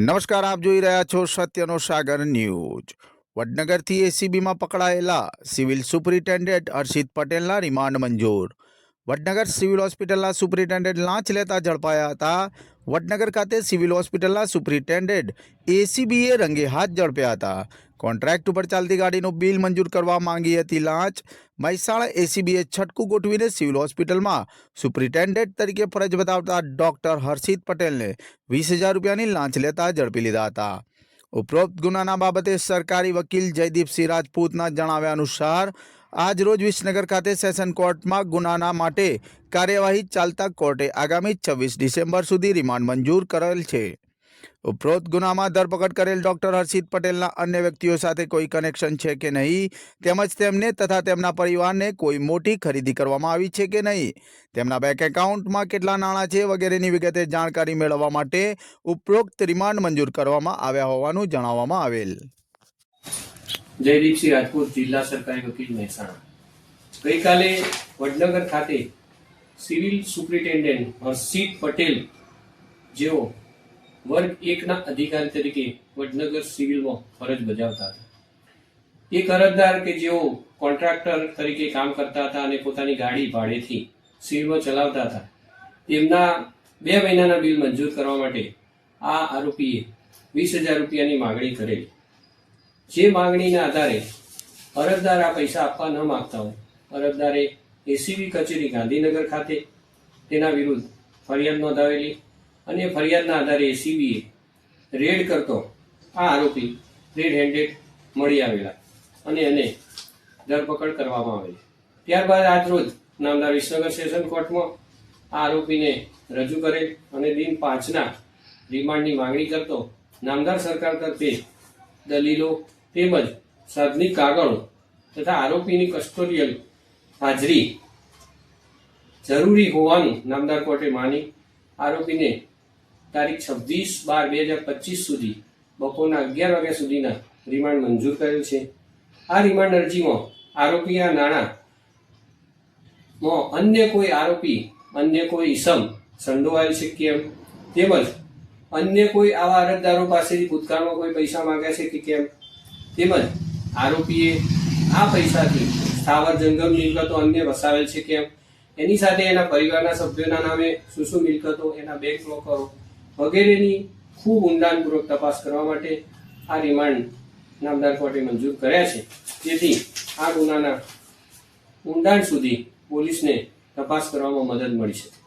નમસ્કાર આપ જોઈ રહ્યા છો સત્યનો સાગર ન્યૂઝ. વડનગરથી એસીબીમાં પકડાયેલા સિવિલ સુપરિન્ટેન્ડન્ટ હર્ષિત પટેલના રિમાન્ડ મંજૂર. વડનગર સિવિલ હોસ્પિટલના સુપરિન્ટેન્ડન્ટ લાંચ લેતા ઝડપાયા હતા. વડનગર ખાતે સિવિલ હોસ્પિટલના સુપરિન્ટેન્ડન્ટ એસીબીએ રંગે હાથ ઝડપ્યા હતા. કોન્ટ્રાક્ટ ઉપર ચાલતી ગાડીનું બિલ મંજૂર કરવા માંગી હતી લાંચ. મહેસાણા એસીબીએ છટકું ગોઠવીને સિવિલ હોસ્પિટલમાં સુપરિન્ટેન્ડન્ટ તરીકે ફરજ બતાવતા ડોક્ટર હર્ષિત પટેલને વીસ હજાર રૂપિયાની લાંચ લેતા ઝડપી લીધા હતા. ઉપરોક્ત ગુનાના બાબતે સરકારી વકીલ જયદીપસિંહ રાજપૂતના જણાવ્યા અનુસાર આજ રોજ વિસનગર ખાતે સેશન કોર્ટમાં ગુનાના માટે કાર્યવાહી ચાલતા કોર્ટે આગામી છવ્વીસ ડિસેમ્બર સુધી રિમાન્ડ મંજૂર કરેલ છે. ઉપરોક્ત ગુનામાં ધરપકડ કરેલ ડોક્ટર હર્ષિત પટેલના અન્ય વ્યક્તિઓ સાથે કોઈ કનેક્શન છે કે નહીં, તેમજ તેમને તથા તેમના પરિવારને કોઈ મોટી ખરીદી કરવામાં આવી છે કે નહીં, તેમના બેંક એકાઉન્ટમાં કેટલા નાણાં છે વગેરેની વિગતે જાણકારી મેળવવા માટે ઉપરોક્ત રિમાન્ડ મંજૂર કરવામાં આવ્યા હોવાનું જણાવવામાં આવેલ. જયદીપસિંહ રાજપૂત, જિલ્લા સરકારી વકીલ મહેસાણા. ગઈકાલે વડનગર ખાતે સિવિલ સુપ્રિન્ટેન્ડન્ટ હર્ષિત પટેલ જેઓ વર્ગ એકના અધિકારી તરીકે વડનગર સિવિલમાં ફરજ બજાવતા હતા. એક અરજદાર કે જેઓ કોન્ટ્રાક્ટર તરીકે કામ કરતા હતા અને પોતાની ગાડી ભાડેથી સિવિલમાં ચલાવતા હતા, તેમના બે મહિનાના બિલ મંજૂર કરવા માટે આ આરોપીએ વીસ હજાર રૂપિયાની માગણી કરેલી. જે માંગણીના આધારે અરજદાર આ પૈસા આપવા ન માગતા હોય, અરજદારે એસીબી કચેરી ગાંધીનગર ખાતે તેના વિરુદ્ધ ફરિયાદ નોંધાવેલી. અને ફરિયાદના આધારે એસીબીએ રેડ કરતો આ આરોપી રેડ હેન્ડેડ મળી આવેલા અને એને ધરપકડ કરવામાં આવેલી. ત્યારબાદ આજરોજ નામદાર વિસનગર સેશન કોર્ટમાં આ આરોપીને રજૂ કરેલ અને દિન પાંચના રિમાન્ડની માંગણી કરતો નામદાર સરકાર તરફે દલીલો તેમજ સાધની કાગળો તથા આરોપીની કસ્ટોડિયલ હાજરી જરૂરી હોવાનું નામદાર કોર્ટે માની આરોપીને તારીખ છવ્વીસ બાર બે હજાર પચીસ સુધી બપોરના અગિયાર વાગ્યા સુધીના રિમાન્ડ મંજૂર કરેલ છે. આ રિમાન્ડ અરજીમાં આરોપી આ નાણાં માં અન્ય કોઈ આરોપી, અન્ય કોઈ ઈસમ સંડોવાયેલ છે કેમ? તેમજ અન્ય કોઈ આવા અરજદારો પાસેથી ભૂતકાળમાં કોઈ પૈસા માંગ્યા છે કે કેમ? તેમજ આરોપીએ આ પૈસાથી સ્થાવર જંગમ મિલકતો અન્ય વસાવેલ છે કેમ? એની સાથે એના પરિવારના સભ્યોના નામે શું શું મિલકતો, એના બેંક લોકરો વગેરેની ખૂબ ઊંડાણપૂર્વક તપાસ કરવા માટે આ રિમાન્ડ નામદાર કોર્ટે મંજૂર કર્યા છે. જેથી આ ગુનાના ઊંડાણ સુધી પોલીસને તપાસ કરવામાં મદદ મળી શકે.